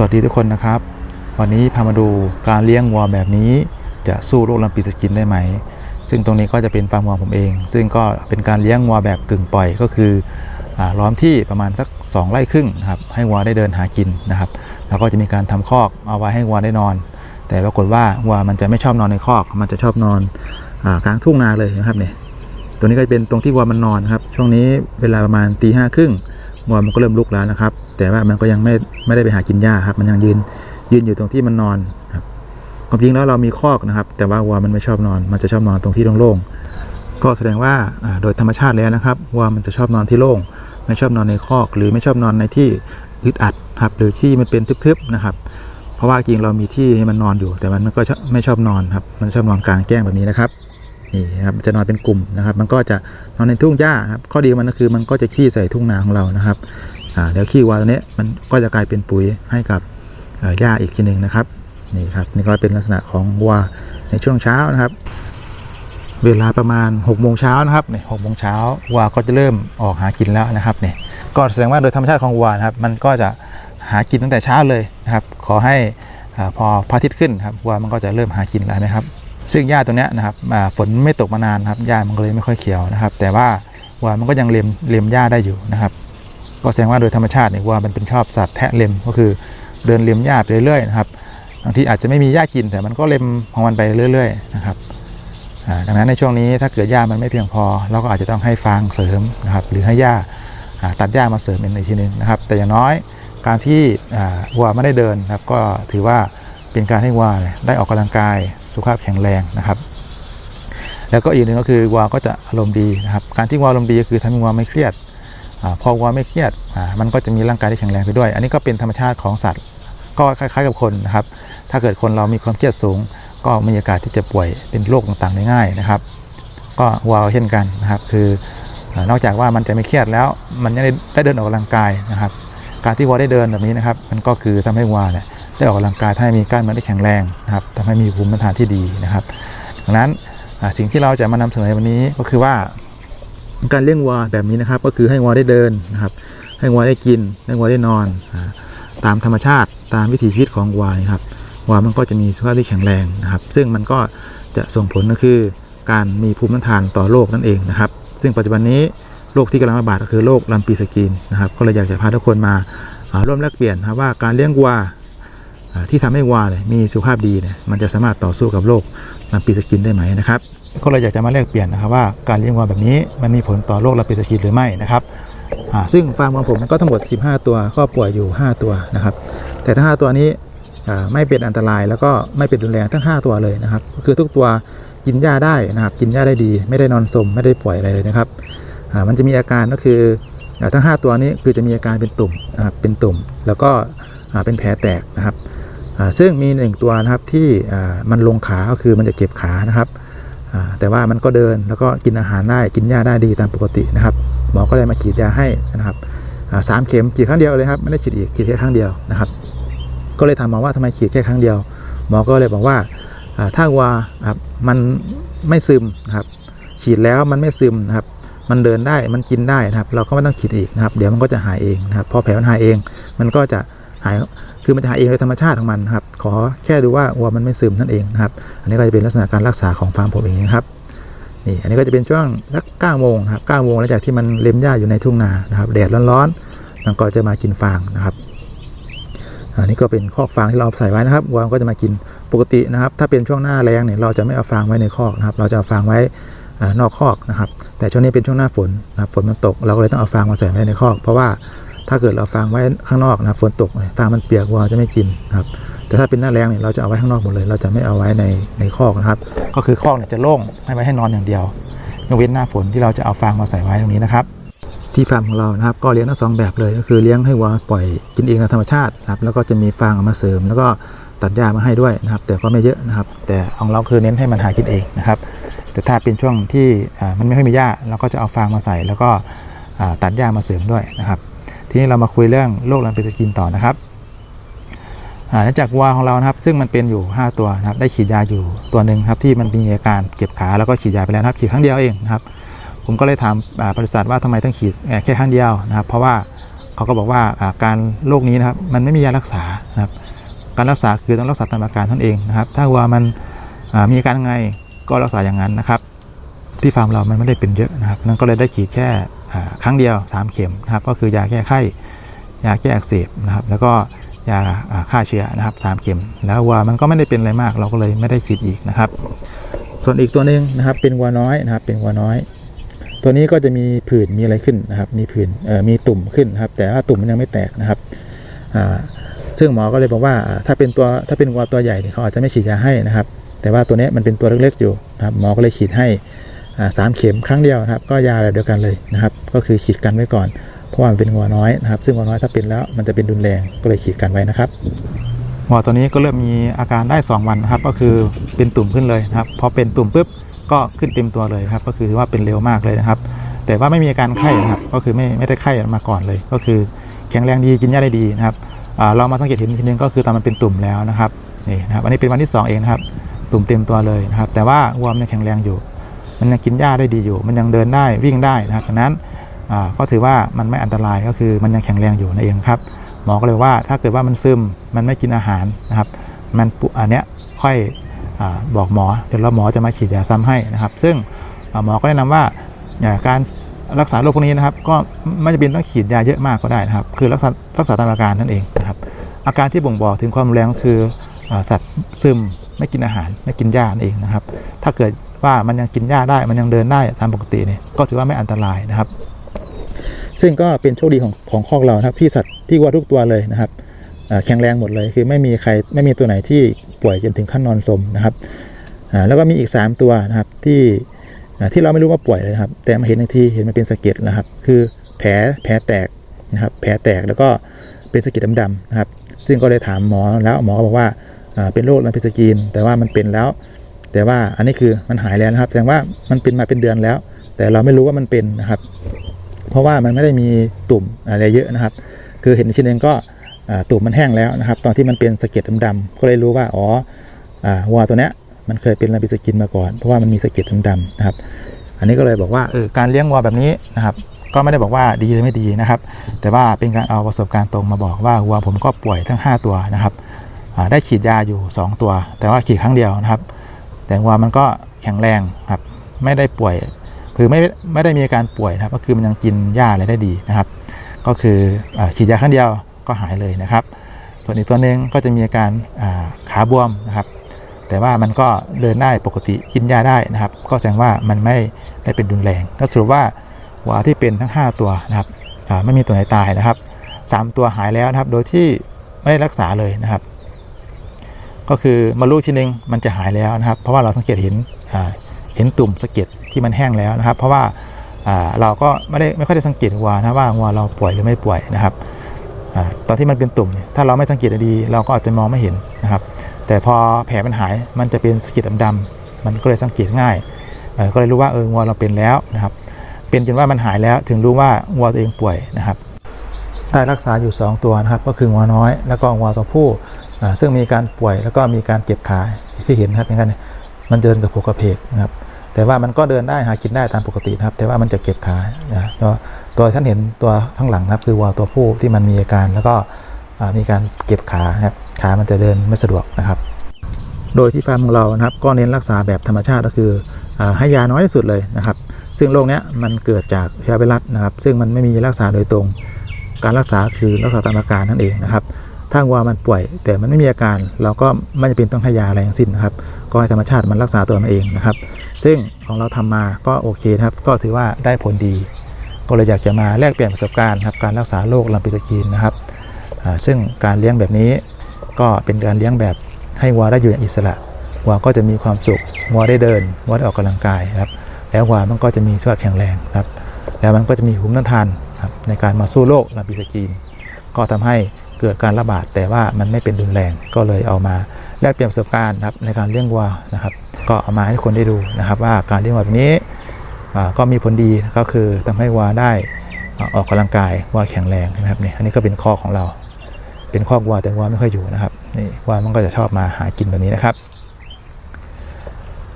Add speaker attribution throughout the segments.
Speaker 1: สวัสดีทุกคนนะครับ วันนี้พามาดูการเลี้ยงวัวแบบนี้ จะสู้โรคลำปีสกินได้ไหม ซึ่งตรงนี้ก็จะเป็นฟาร์มวัวผมเอง ซึ่งก็เป็นการเลี้ยงวัวแบบกึ่งปล่อยก็คืออล้อมที่ประมาณสัก2ไร่ครึ่งนะครับให้วัวได้เดินหากินนะครับแล้วก็จะมีการทำคอกเอาไว้ให้วัวได้นอน แต่ปรากฏว่าวัวมันจะไม่ชอบนอนในคอก มันจะชอบนอนอกลางทุ่งนาเลยนะครับเนี่ยตัวนี้ก็จะเป็นตรงที่วัวมันนอนครับช่วงนี้เวลาประมาณตีห้าครึ่งวัวมันก็เริ่มลุกแล้วนะครับ แต่ว่ามันก็ยังไม่ไม่ได้ไปหากินหญ้าครับ มันยังยืนยืนอยู่ตรงที่มันนอนครับความจริงแล้วเรามีคอกนะครับ แต่ว่าวัวมันไม่ชอบนอน มันจะชอบนอนตรงที่โล่งๆก็แสดงว่าโดยธรรมชาติแล้วนะครับวัวมันจะชอบนอนที่โล่งไม่ชอบนอนในคอก หรือไม่ชอบนอนในที่อึดอัดครับ หรือที่มันเป็นทึบๆนะครับ เพราะว่าจริงเรามีที่ให้มันนอนอยู่ แต่มันก็ไม่ชอบนอนครับ มันชอบนอนกลางแจ้งแบบนี้นะครับนี่ครับจะนอนเป็นกลุ่มนะครับ มันก็จะนอนในทุ่งหญ้าครับข้อดีของมันก็คือมันก็จะขี้ใส่ทุ่งนาของเรานะครับ เดี๋ยวขี้วัวตัวนี้มันก็จะกลายเป็นปุ๋ยให้กับหญ้าอีกทีหนึ่งนะครับนี่ครับนี่ก็เป็นลักษณะของวัวในช่วงเช้านะครับ เวลาประมาณ6กโมงเช้านะครับเนี่ยหกโมงเช้าวัวก็จะเริ่มออกหากินแล้วนะครับเนี่ยก็แสดงว่าโดยธรรมชาติของวัวนะครับ มันก็จะหากินตั้งแต่เช้าเลยนะครับ ขอให้อพอพระอาทิตย์ขึ้นครับวัวมันก็จะเริ่มหากินแล้วนะครับ ซึ่งหญ้าตัวนี้นะครับฝนไม่ตกมานานครับหญ้ามันก็เลยไม่ค่อยเขียวนะครับ แต่ว่าวัวมันก็ยังเลียมเลียมหญ้าได้อยู่นะครับ ก็แสดงว่าโดยธรรมชาติเนี่ยวัวมันเป็นชอบสัตว์แทะเล็มก็คือเดินเลียมหญ้าไปเรื่อยๆนะครับบางทีอาจจะไม่มีหญ้ากินแต่มันก็เล็มของมันไปเรื่อย ๆ นะครับดังนั้นในช่วงนี้ถ้าเกิดหญ้ามันไม่เพียงพอ เราก็อาจจะต้องให้ฟางเสริมนะครับหรือให้หญ้าตัดหญ้ามาเสริมอีกทีหนึงนะครับ แต่อย่างน้อยการที่วัวไม่ได้เดินครับก็ถือว่าเป็นการให้วัวได้ออกกำลังกายสุขภาพแข็งแรงนะครับ แล้วก็อีกหนึ่งก็คือวัวก็จะอารมณ์ดีนะครับ การที่วัวอารมณ์ดีก็คือทำให้วัวไม่เครียด พอวัวไม่เครียดมันก็จะมีร่างกายที่แข็งแรงไปด้วย อันนี้ก็เป็นธรรมชาติของสัตว์ ก็คล้ายๆกับคนนะครับ ถ้าเกิดคนเรามีความเครียดสูง ก็มีโอกาสที่จะป่วยเป็นโรคต่างๆได้ง่ายนะครับ ก็วัวเช่นกันนะครับ คือนอกจากว่ามันจะไม่เครียดแล้ว มันยังได้เดินออกกำลังกายนะครับ การที่วัวได้เดินแบบนี้นะครับ มันก็คือทำให้วัวเนี่ยได้ออกกำลังกายทำให้มีกล้ามเนื้อที่แข็งแรงนะครับทำให้มีภูมิต้านทานที่ดีนะครับ ดังนั้นสิ่งที่เราจะมานำเสนอวันนี้ก็คือว่า การเลี้ยงวัวแบบนี้นะครับ ก็คือให้วัวได้เดินนะครับ ให้วัวได้กิน ให้วัวได้นอน ตามธรรมชาติตามวิถีชีวิตของวัวนะครับวัวมันก็จะมีสุขภาพที่แข็งแรงนะครับ ซึ่งมันก็จะส่งผลก็คือ การมีภูมิต้านทานต่อโรคนั่นเองนะครับ ซึ่งปัจจุบันนี้โรคที่กำลังระบาดก็คือโรคลำปีสกินนะครับก็เลยอยากจะพาทุกคนมาร่วมแลกเปลี่ยนนะครับว่าการเลี้ยงวัวที่ทำให้วัวเนี่ยมีสุขภาพดีเนี่ยมันจะสามารถต่อสู้กับโรคลำปีสกินได้ไหมนะครับ ก็เลยอยากจะมาแลกเปลี่ยนนะครับว่าการเลี้ยงวัวแบบนี้มันมีผลต่อโรคลำปีสกินหรือไม่นะครับซึ่งฟาร์มของผมก็ทั้งหมด 15 ตัวก็ป่วยอยู่ 5 ตัวนะครับ แต่ทั้ง 5 ตัวนี้ไม่เป็นอันตรายแล้วก็ไม่เป็นรุนแรงทั้ง 5 ตัวเลยนะครับก็คือทุกตัวกินหญ้าได้นะครับ กินหญ้าได้ดี ไม่ได้นอนสมไม่ได้ป่วยอะไรเลยนะครับมันจะมีอาการก็คือทั้ง 5 ตัวนี้คือจะมีอาการเป็นตุ่มนะครับเป็นตุ่ม แล้วก็เป็นแผลแตกนะครับซึ่งมีหนึ่งตัวนะครับที่มันลงขาก็คือมันจะเจ็บขานะครับ แต่ว่ามันก็เดินแล้วก็กินอาหารได้กินหญ้าได้ดีตามปกตินะครับ หมอก็เลยมาฉีดยาให้นะครับสามเข็มฉีดครั้งเดียวเลยครับไม่ได้ฉีดอีกฉีดแค่ครั้งเดียวนะครับ ก็เลยถามหมอว่าทำไมฉีดแค่ครั้งเดียว หมอก็เลยบอกว่าอ่าถ้าวัวครับมันไม่ซึมนะครับ ฉีดแล้วมันไม่ซึมนะครับ มันเดินได้มันกินได้นะครับ เราก็ไม่ต้องฉีดอีกนะครับ เดี๋ยวมันก็จะหายเองนะครับ พอแผลมันหายเอง มันก็จะหาย คือมันจะหายเองโดยธรรมชาติของมันครับ ขอแค่ดูว่าวัวมันไม่ซึมนั่นเองนะครับ อันนี้ก็จะเป็นลักษณะการรักษาของฟาร์มผมเองนะครับ นี่ อันนี้ก็จะเป็นช่วงสักเก้าโมงนะครับเก้าโมงหลังจากที่มันเล็มหญ้าอยู่ในทุ่งนานะครับ แดดร้อนๆ มันก็จะมากินฟางนะครับ อันนี้ก็เป็นคอกฟางที่เราใส่ไว้นะครับ วัวมันก็จะมากินปกตินะครับ ถ้าเป็นช่วงหน้าแรงเนี่ยเราจะไม่เอาฟางไว้ในคอกนะครับ เราจะเอาฟางไว้นอกคอกนะครับ แต่ช่วงนี้เป็นช่วงหน้าฝนนะครับ ฝนมันตก เราก็เลยต้องเอาฟางมาใส่ไว้ในคอก เพราะว่า ถ้าเกิดเราฟางไว้ข้างนอกนะครับฝนตกฟางมันเปียกวัวจะไม่กินครับแต่ถ้าเป็นหน้าแรงเนี่ยเราจะเอาไว้ข้างนอกหมดเลย เราจะไม่เอาไว้ในในคอกนะครับ ก็คือคอกเนี่ยจะโล่งให้ไว้ให้นอนอย่างเดียวยกเว้นหน้าฝนที่เราจะเอาฟางมาใส่ไว้ตรงนี้นะครับ ที่ฟาร์มของเรานะครับ ก็เลี้ยงทั้งสองแบบเลยก็คือเลี้ยงให้วัวปล่อยกินเองตามธรรมชาตินะครับ แล้วก็จะมีฟางเอามาเสริม แล้วก็ตัดหญ้ามาให้ด้วยนะครับ แต่ก็ไม่เยอะนะครับ แต่ของเราคือเน้นให้มันหากินเองนะครับ แต่ถ้าเป็นช่วงที่มันไม่ค่อยมีหญ้าเราก็จะเอาฟางมาใส่ แล้วก็ตัดหญ้ามาเสริมด้วยนะครับ ทีนี้เรามาคุยเรื่องโรคลำปีสกินต่อนะครับเนื่องจากวัวของเรานะครับ ซึ่งมันเป็นอยู่ 5 ตัวนะครับ ได้ฉีดยาอยู่ตัวหนึ่งครับที่มันมีอาการเจ็บขาแล้วก็ฉีดยาไปแล้วครับฉีดครั้งเดียวเองนะครับ ผมก็เลยถามบริษัทว่าทำไมต้องฉีดแค่ครั้งเดียวนะครับ เพราะว่าเขาก็บอกว่าอาการโรคนี้นะครับมันไม่มียารักษานะครับ การรักษาคือต้องรักษาตามอาการท่านเองนะครับ ถ้าวัวมันมีอาการไงก็รักษาอย่างนั้นนะครับ ที่ฟาร์มเรามันไม่ได้เป็นเยอะนะครับ นั่นก็เลยได้ฉีดแค่ ครั้งเดียว 3 เข็มนะครับก็คือยาแก้ไข้ยาแก้อักเสบนะครับแล้วก็ยาฆ่าเชื้อนะครับสามเข็ม แล้ววัวมันก็ไม่ได้เป็นอะไรมาก เราก็เลยไม่ได้ฉีดอีกนะครับ ส่วนอีกตัวหนึ่งนะครับเป็นวัวน้อยนะครับเป็นวัวน้อย ตัวนี้ก็จะมีผื่นมีอะไรขึ้นนะครับมีผื่นมีตุ่มขึ้นนะครับแต่ว่าตุ่มมันยังไม่แตกนะครับซึ่งหมอก็เลยบอกว่าถ้าเป็นตัวถ้าเป็นวัวตัวใหญ่เขาอาจจะไม่ฉีดยาให้นะครับ แต่ว่าตัวนี้มันเป็นตัวเล็กๆอยู่นะครับหมอก็เลยฉีดให้ สามเข็มครั้งเดียวนะครับ ก็ยาแบบเดียวกันเลยนะครับ ก็คือฉีดกันไว้ก่อน เพราะว่ามันเป็นงัวน้อยนะครับ ซึ่งงัวน้อยถ้าเป็นแล้วมันจะเป็นรุนแรงก็เลยฉีดกันไว้นะครับงัวตัวนี้ก็เริ่มมีอาการได้ 2 วันนะครับ ก็คือเป็นตุ่มขึ้นเลยนะครับพอเป็นตุ่มปุ๊บก็ขึ้นเต็มตัวเลยครับ ก็คือว่าเป็นเร็วมากเลยนะครับ แต่ว่าไม่มีอาการไข้นะครับ ก็คือไม่ไม่ได้ไข้มาก่อนเลย ก็คือแข็งแรงดีกินยาได้ดีนะครับเรามาสังเกตเห็นทีนึงก็คือตอนมันเป็นตุ่มแล้วนะครับนี่นะครับอันนี้เป็นวันที่สองเองนะครับตุ่มเต็มตัวเลยนะครับ แต่ว่าวัวมันแข็งแรงอยู่ มันยังกินหญ้าได้ดีอยู่ มันยังเดินได้วิ่งได้นะครับดังนั้นก็ถือว่ามันไม่อันตรายก็คือมันยังแข็งแรงอยู่นั่นเองครับหมอก็เลยว่าถ้าเกิดว่ามันซึมมันไม่กินอาหารนะครับมันปุอันเนี้ยค่อยอบอกหมอเดี๋ยวเราหมอจะมาฉีดยาซ้ำให้นะครับ ซึ่งหมอก็แนะนำว่าอ่าการรักษาโรคพวกนี้นะครับ ก็ไม่จำเป็นต้องฉีดยาเยอะมากก็ได้นะครับ คือรักษารักษาตามอาการนั่นเองนะครับอาการที่บ่งบอกถึงความรุนแรงก็คืออสัตว์ซึมไม่กินอาหารไม่กินหญ้านั่นเองนะครับ ถ้าเกิด ว่ามันยังกินหญ้าได้มันยังเดินได้ตามปกติเนี่ยก็ถือว่าไม่อันตรายนะครับ ซึ่งก็เป็นโชคดีของของคอกเรานะครับ ที่สัตว์ที่วัวทุกตัวเลยนะครับแข็งแรงหมดเลยคือไม่มีใครไม่มีตัวไหนที่ป่วยจนถึงขั้นนอนสมนะครับแล้วก็มีอีก 3 ตัวนะครับที่ที่เราไม่รู้ว่าป่วยเลยนะครับ แต่มาเห็นอีกทีเห็นมันเป็นสะเก็ดนะครับ คือแผลแผลแตกนะครับ แผลแตกแล้วก็เป็นสะเก็ดดำๆนะครับ ซึ่งก็เลยถามหมอแล้วหมอก็บอกว่าเป็นโรคลัมพิสกีน แต่ว่ามันเป็นแล้ว แต่ว่าอันนี้คือมันหายแล้วนะครับแสดงว่ามันเป็นมาเป็นเดือนแล้ว แต่เราไม่รู้ว่ามันเป็นนะครับ เพราะว่ามันไม่ได้มีตุ่มอะไรเยอะนะครับ คือเห็นชิ้นเองก็ตุ่มมันแห้งแล้วนะครับ ตอนที่มันเป็นสะเก็ดดำๆก็เลยรู้ว่าอ๋ออวัวตัวเนี้ยมันเคยเป็นลาบิสกินมาก่อน เพราะว่ามันมีสะเก็ดดำๆนะครับ อันนี้ก็เลยบอกว่าเออการเลี้ยงวัวแบบนี้นะครับ ก็ไม่ได้บอกว่าดีหรือไม่ดีนะครับ แต่ว่าเป็นการเอาประสบการณ์ตรงมาบอกว่าวัวผมก็ป่วยทั้ง 5 ตัวนะครับได้ฉีดยาอยู่ 2 ตัว แต่ว่าฉีดครั้งเดียวนะครับ แต่วัวมันก็แข็งแรงครับไม่ได้ป่วยคือไม่ไม่ได้มีอาการป่วยนะครับ ก็คือมันยังกินหญ้าอะไรได้ดีนะครับ ก็คืออฉีดยาครั้งเดียวก็หายเลยนะครับ ส่วนอีกตัวหนึ่งก็จะมีอาการขาบวมนะครับ แต่ว่ามันก็เดินได้ปกติกินยาได้นะครับ ก็แสดงว่ามันไม่ได้เป็นรุนแรงก็สรุปว่าวัวที่เป็นทั้ง 5 ตัวนะครับไม่มีตัวไหนตายนะครับ 3 ตัวหายแล้วนะครับ โดยที่ไม่ได้รักษาเลยนะครับ ก็คือมาลูกทีนึงมันจะหายแล้วนะครับ เพราะว่าเราสังเกตเห็นเห็นตุ่มสะเก็ดที่มันแห้งแล้วนะครับ เพราะว่าเราก็ไม่ได้ไม่ค่อยได้สังเกตวัวนะว่าวัวเราป่วยหรือไม่ป่วยนะครับอตอนที่มันเป็นตุ่ม ถ้าเราไม่สังเกตดีเราก็อาจจะมองไม่เห็นนะครับ แต่พอแผลมันหายมันจะเป็นสะเก็ดดำๆมันก็เลยสังเกตง่ายก็เลยรู้ว่าเออวัวเราเป็นแล้วนะครับ เป็นจนว่ามันหายแล้วถึงรู้ว่าวัวตัวเองป่วยนะครับได้รักษาอยู่ 2 ตัวนะครับ ก็คืองัวน้อยแล้วก็งัวตัวผู้ ซึ่งมีการป่วยแล้วก็มีการเจ็บขาที่เห็นครับอย่างนั้นมันเดินกับโผกกระเพกนะครับ แต่ว่ามันก็เดินได้หากินได้ตามปกตินะครับ แต่ว่ามันจะเก็บขานะตัวตัวท่านเห็นตัวข้างหลังนะครับ คือวัวตัวผู้ที่มันมีอาการแล้วก็มีการเก็บขาครับขามันจะเดินไม่สะดวกนะครับ โดยที่ฟาร์มของเรานะครับ ก็เน้นรักษาแบบธรรมชาติก็คืออให้ยาน้อยที่สุดเลยนะครับ ซึ่งโรคเนี้ยมันเกิดจากเชื้อไวรัสนะครับ ซึ่งมันไม่มีรักษาโดยตรง การรักษาคือรักษาตามอาการนั่นเองนะครับ ถ้าวัวมันป่วย แต่มันไม่มีอาการ เราก็ไม่จำเป็นต้องให้ยาอะไรทั้งสิ้นนะครับ ก็ให้ธรรมชาติมันรักษาตัวมันเองนะครับ ซึ่งของเราทำมาก็โอเคนะครับ ก็ถือว่าได้ผลดี ก็เลยอยากจะมาแลกเปลี่ยนประสบการณ์ครับการรักษาโรคลำปีสกีนนะครับซึ่งการเลี้ยงแบบนี้ก็เป็นการเลี้ยงแบบให้วัวได้อยู่อย่างอิสระวัวก็จะมีความสุขวัวได้เดินวัวได้ออกกำลังกายครับ แล้ววัวมันก็จะมีสุขภาพแข็งแรงครับ แล้วมันก็จะมีภูมิต้านทานครับในการมาสู้โรคลำปีสกีน ก็ทำให้ เกิดการระบาดแต่ว่ามันไม่เป็นรุนแรง ก็เลยเอามาแลกเปลี่ยนประสบการณ์นะครับในการเลี้ยงวัวนะครับ ก็เอามาให้คนได้ดูนะครับ ว่าการเลี้ยงวัวแบบนี้ก็มีผลดีก็คือทำให้วัวได้อออกกำลังกายวัวแข็งแรงนะครับนี่อันนี้ก็เป็นข้อของเรา เป็นข้อวัวแต่วัวไม่ค่อยอยู่นะครับนี่วัวมันก็จะชอบมาหากินแบบนี้นะครับ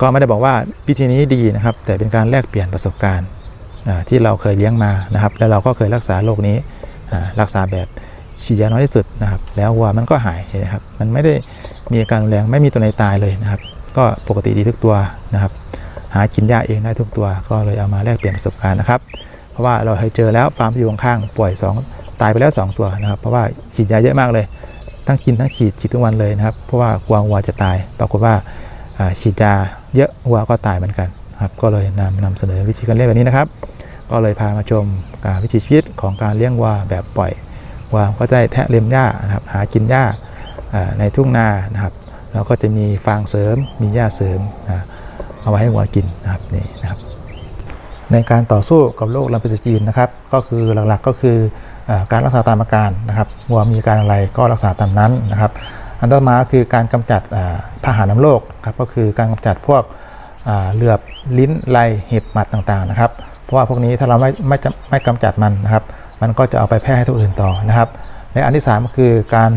Speaker 1: ก็ไม่ได้บอกว่าวิธีนี้ดีนะครับ แต่เป็นการแลกเปลี่ยนประสบการณ์ที่เราเคยเลี้ยงมานะครับ แล้วเราก็เคยรักษาโรคนี้รักษาแบบ ฉีดยาน้อยที่สุดนะครับ แล้ววัวมันก็หายเห็นไหมครับ มันไม่ได้มีอาการรุนแรงไม่มีตัวไหนตายเลยนะครับ ก็ปกติดีทุกตัวนะครับ หากินหญ้าเองได้ทุกตัว ก็เลยเอามาแลกเปลี่ยนประสบการณ์นะครับ เพราะว่าเราเคยเจอแล้วฟาร์มที่อยู่ข้างๆป่วย 2 ตายไปแล้ว 2 ตัวนะครับ เพราะว่าฉีดยาเยอะมากเลย ทั้งกินทั้งฉีดฉีดทุกวันเลยนะครับ เพราะว่ากลัววัวจะตาย ปรากฏว่าฉีดยาเยอะวัวก็ตายเหมือนกันครับ ก็เลยนำนำเสนอวิธีการเลี้ยงแบบนี้นะครับ ก็เลยพามาชมการวิถีชีวิตของการเลี้ยงวัวแบบปล่อย วัวก็ได้แทะเล็มหญ้านะครับหากินหญ้าในทุ่งนานะครับแล้วก็จะมีฟางเสริมมีหญ้าเสริมนะเอาไว้ให้วัวกินนะครับนี่นะครับ ในการต่อสู้กับโรคลำปีสจีนนะครับ ก็คือหลักๆก็คืออการรักษาตามอาการนะครับวัวมีการอะไรก็รักษาตามนั้นนะครับ อันต่อมาคือการกำจัดอ่าพาหะน้ำโรคครับก็คือการกำจัดพวกเหลือบลิ้นไลเห็บหมัดต่างๆนะครับ เพราะว่าพวกนี้ถ้าเราไม่ไม่ไม่กำจัดมันนะครับ มันก็จะเอาไปแพร่ให้ตัวอื่นต่อนะครับและอันที่สามก็คือการ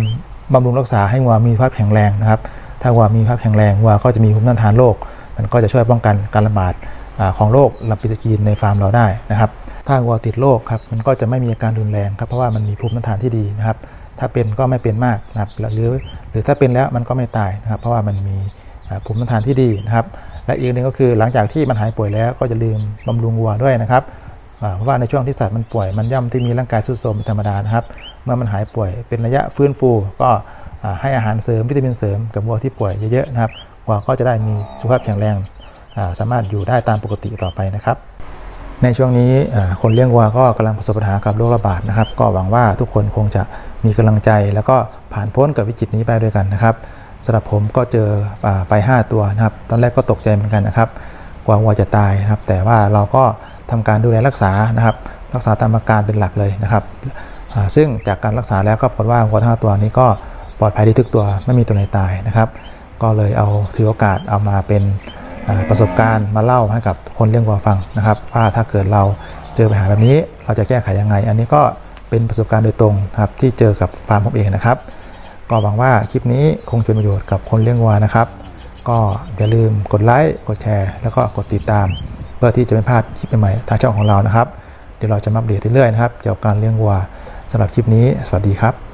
Speaker 1: บำรุงรักษาให้วัวมีภาพแข็งแรงนะครับ ถ้าวัวมีภาพแข็งแรงวัวก็จะมีภูมิต้านทานโรค มันก็จะช่วยป้องกันการระบาดของโรคลำปีสกีนในฟาร์มเราได้นะครับ ถ้าวัวติดโรคครับ มันก็จะไม่มีอาการรุนแรงครับ เพราะว่ามันมีภูมิต้านทานที่ดีนะครับ ถ้าเป็นก็ไม่เป็นมากนะครับหรือหรือถ้าเป็นแล้วมันก็ไม่ตายนะครับ เพราะว่ามันมีภูมิต้านทานที่ดีนะครับ และอีกหนึ่งก็คือหลังจากที่มันหายป่วยแล้วก็จะลืมบำรุงวัวด้วยนะครับ เพราะว่าในช่วงที่สัตว์มันป่วยมันย่อมที่มีร่างกายทรุดโทรมเป็นธรรมดานะครับ เมื่อมันหายป่วยเป็นระยะฟื้นฟู ก็ให้อาหารเสริมวิตามินเสริมกับวัวที่ป่วยเยอะๆนะครับวัวก็จะได้มีสุขภาพแข็งแรงสามารถอยู่ได้ตามปกติต่อไปนะครับ ในช่วงนี้คนเลี้ยงวัวก็กำลังประสบปัญหากับโรคระบาดนะครับ ก็หวังว่าทุกคนคงจะมีกำลังใจ แล้วก็ผ่านพ้นกับวิกฤตนี้ไปด้วยกันนะครับสำหรับผมก็เจอไป 5 ตัวนะครับ ตอนแรกก็ตกใจเหมือนกันนะครับกลัววัวจะตายนะครับ แต่ว่าเราก็ ทำการดูแลรักษานะครับ รักษาตามอาการเป็นหลักเลยนะครับ ซึ่งจากการรักษาแล้วก็พบว่าวัวทั้งห้าตัวนี้ก็ปลอดภัยดีทุกตัวไม่มีตัวไหนตายนะครับ ก็เลยเอาถือโอกาสเอามาเป็นประสบการณ์มาเล่าให้กับคนเลี้ยงวัวฟังนะครับ ว่าถ้าเกิดเราเจอปัญหาแบบนี้เราจะแก้ไขยังไง อันนี้ก็เป็นประสบการณ์โดยตรงครับที่เจอกับฟาร์มผมเองนะครับ ก็หวังว่าคลิปนี้คงเป็นประโยชน์กับคนเลี้ยงวัวนะครับ ก็อย่าลืมกดไลค์กดแชร์ แล้วก็กดติดตาม เพื่อที่จะไม่พลาดคลิปใหม่ๆทางช่องของเรานะครับ เดี๋ยวเราจะมาอัปเดตเรื่อยๆนะครับเกี่ยวกับการเลี้ยงวัวสำหรับคลิปนี้ สวัสดีครับ